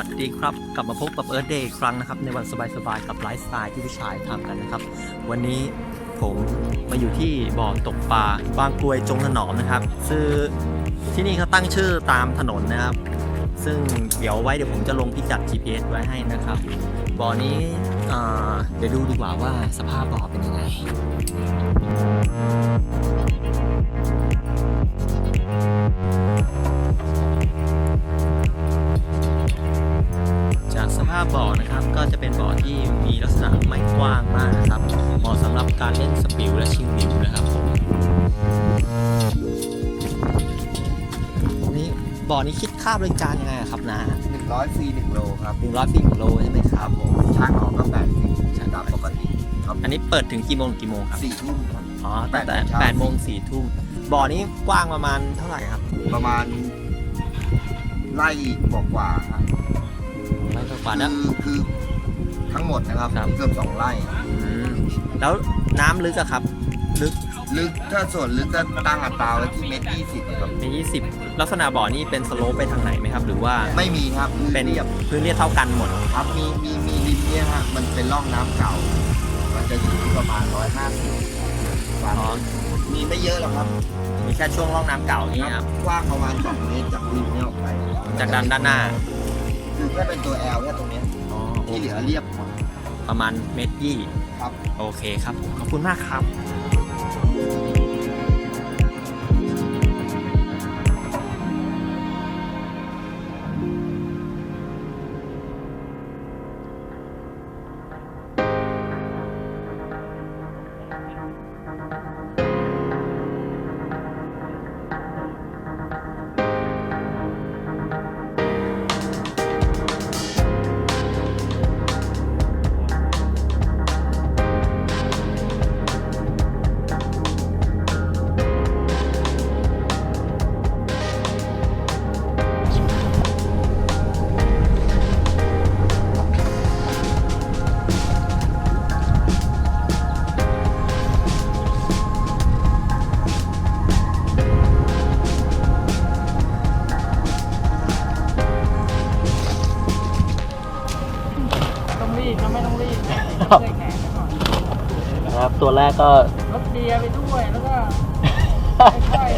ัสดีครับ กลับมาพบกับเอิร์ธเดย์อีกครั้งนะครับ ในวันสบายๆกับไลฟ์สไตล์ที่ผู้ชายทำกันนะครับ วันนี้ผมมาอยู่ที่บ่อตกปลาบางกรวยจงถนอมนะครับ ซึ่งที่นี่เขาตั้งชื่อตามถนนนะครับ ซึ่งเดี๋ยวไว้เดี๋ยวผมจะลงพิกัด GPS ไว้ให้นะครับบ่อนี้เดี๋ยวดูดีกว่าว่าสภาพบ่อเป็นยังไง นะครับ ก็จะเป็นบ่อที่มีลักษณะไม่กว้างมากนะครับ เหมาะสำหรับการเล่นสปิวและชิงบิวนะครับผมนี่บ่อนี้คิดค่าบริการยังไงอะครับนะหนึ่งร้อยฟรีหนึ่งโลครับหนึ่งร้อยฟีโลใช่ไหมคครัรับบผมช่างออกก็แปดสิบตามปกติครับอันนี้เปิดถึงกี่โมงกี่โมงครับ สี่ทุ่มครับ อ๋อตั้งแต่แปดโมงเช้าแปดโมงสี่ทุ่มบ่อนี้กว้างประมาณเท่าไหร่ครับประมาณไล่กว่าๆครับไม่กว่าแล้ว คือคือ ทั้งหมดนะครับครับ เกือบสองไร่ อืมแล้วน้ำลึกอะครับ ลึกลึกถ้าส่วนลึกก็ตั้งอัตราไว้ที่เมตรยี่สิบครับในยี่สิบลักษณะบ่อนี้เป็นสโลปไปทางไหนไหมครับ หรือว่าไม่มีครับเป็นเรียบพื้นเรียบเท่ากันหมด ครับมีมีมีริมเนี่ยฮะมันเป็นร่องน้ำเก่า มันจะอยู่ที่ประมาณร้อยห้าสิบอ๋อ มีไม่เยอะหรอกครับมีแค่ช่วงร่องน้ำเก่านี่ครับกว้างประมาณสองเมตรจากริมเนี่ยออกไปจากด้านด้านหน้า คือแค่เป็นตัวแอลแค่ตรงเนี้ยอ๋อ ที่เหลือเรียบหมด ประมาณเมตรยี่ครับ โอเคครับขอบคุณมากครับ ตัวแรกก็ รถเบียร์ไปด้วยแล้วก็ค่อย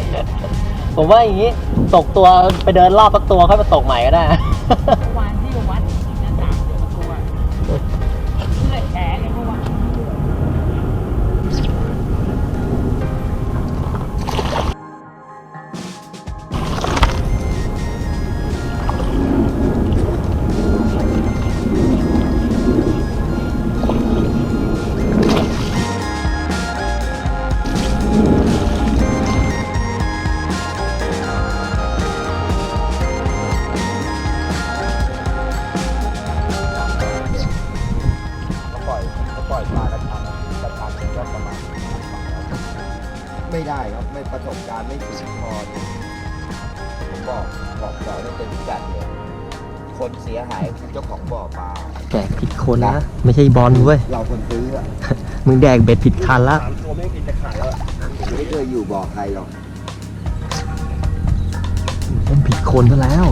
ผมว่าอย่างนี้ตกตัวไปเดินรอบสักตัวค่อยมาตกใหม่ก็ได้ ๆ ได้ครับไม่ประสบการณ์ไม่ถึงพอผมบอกบอกเราได้เป็นพิกัดเลยคนเสียหายคือเจ้าของบ่อปลาแดกผิดคนนะ ไม่ใช่บอลเว้ย เราคนซื้ออะมึงแดกเบ็ดผิดคันละ สามตัวไม่กินจะขาดแล้วผมไม่เคยอยู่บ่อใครหรอก เป็นผิดคนซะแล้ว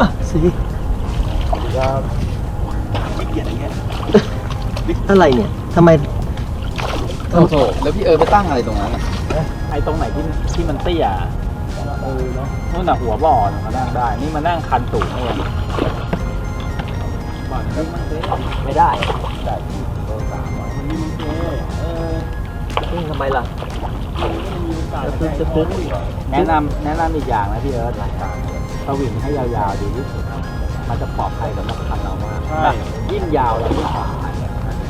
อะสิ ครับอะไรเนี่ยทำไมโอ้โหแล้วพี่เออไปตั้งอะไรตรงนั้นอะไอ้ตรงไหนที่ที่มันเตี้ยเออเนาะนู่นน่ะหัวบ่อน่ะมานั่งได้ นี่มานั่งคันสูงเลยบ่อนนี้มันเท่ไม่ได้แต่ที่เบอร์สามอะมันนี่มันเท่เออนี่ทำไมล่ะมีโอกาสจะจะจะแนะนำแนะนำอีกอย่างนะพี่เอิร์ธสวิงให้ยาวๆดีที่สุด มันจะปลอดภัยสำหรับคันเรามากแบบยิ่งยาวเรายิ่งปลอดภัย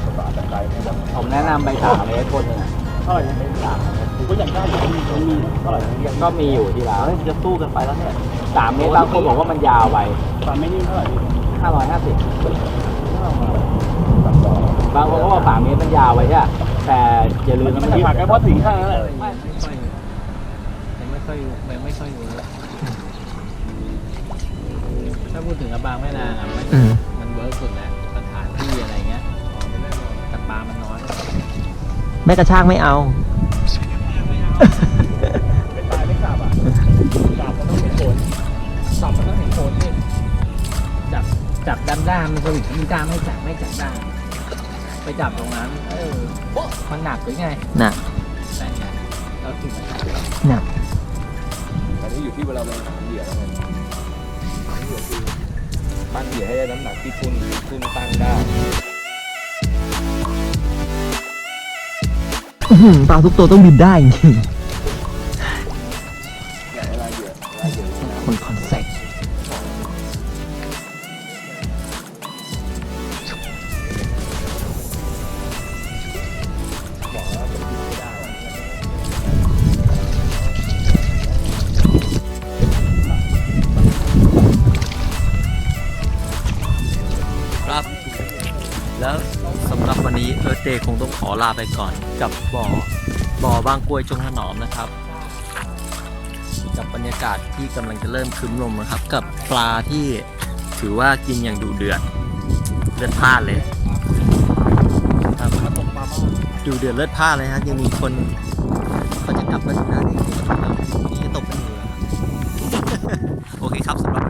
กระบะตะไคร้เนี่ยนะผมแนะนำไปสามเมตรคนหนึ่งเท่าไหร่เมตรสามผมก็อยากได้อยู่มีมีเท่าไหร่ก็มีอยู่ที่ร้านจะสู้กันไปแล้วเนี่ยสามเมตรบางคนบอกว่ามันยาวไปสามเมตรนี่เท่าไหร่ห้าร้อยห้าสิบบางคนก็บอกสามเมตรมันยาวไปใช่ไหมแต่อย่าลืมนะมันหักกันเพราะถึงข้างนั้นแหละไม่ค่อยยังไม่ค่อยยังไม่ค่อยรู้ ถ้าพูดถึงอบางแม่นางอะมันอืม มันเวิร์กสุดแล้วสถานที่อะไรเงี้ยแต่ปลามันน้อยแม่กระชากไม่เอาเป็นปลายไม่จับอะจับมันต้องเห็นโคนจับมันต้องเห็นโคนที่จับจับด้านล่างมันสวิตช์มีด้ามให้จับไม่จับด้านไปจับตรงนั้นเออมันหนักหรือไงหนัก แต่ไงเราถึงหนักอันนี้อยู่ที่เวลาเราหาเหยื่อแล้วไง เหยื่อคือตั้นเหยื่อให้ได้น้ำหนักที่คุณคุณตั้งได้ปลาทุกตัวต้องบินได้จริง แล้วสำหรับวันนี้เอิร์ธเดย์คงต้องขอลาไปก่อน กับบ่อบ่อบางกรวยจงถนอมนะครับ กับบรรยากาศที่กำลังจะเริ่มครึ้มลมนะครับ กับปลาที่ถือว่ากินอย่างดุเดือดเลือดพล่านเลยครับดูเดือดเลือดพล่านเลยฮะยังมีคนเขาจะกลับมาถึงหน้านี่นี่ตกเป็นเหยื่อโอเคครับสำหรับ